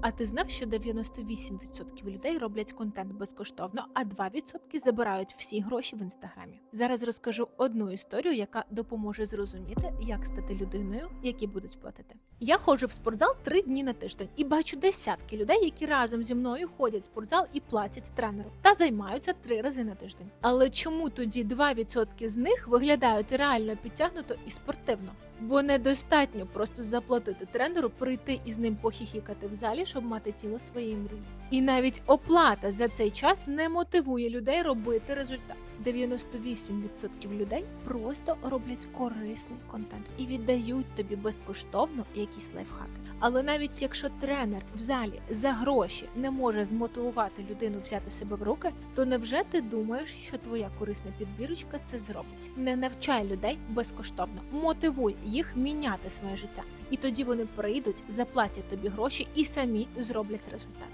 А ти знав, що 98% людей роблять контент безкоштовно, а 2% забирають всі гроші в інстаграмі. Зараз розкажу одну історію, яка допоможе зрозуміти, як стати людиною, які будуть платити. Я ходжу в спортзал три дні на тиждень і бачу десятки людей, які разом зі мною ходять в спортзал і платять тренеру та займаються три рази на тиждень. Але чому тоді 2% з них виглядають реально підтягнуто і спортивно? Бо недостатньо просто заплатити тренеру, прийти і з ним похіхікати в залі, щоб мати тіло своєї мрії. І навіть оплата за цей час не мотивує людей робити результат. 98% людей просто роблять корисний контент і віддають тобі безкоштовно якісь лайфхаки. Але навіть якщо тренер в залі за гроші не може змотивувати людину взяти себе в руки, то невже ти думаєш, що твоя корисна підбірочка це зробить? Не навчай людей безкоштовно, мотивуй їх міняти своє життя, і тоді вони прийдуть, заплатять тобі гроші і самі зроблять результат.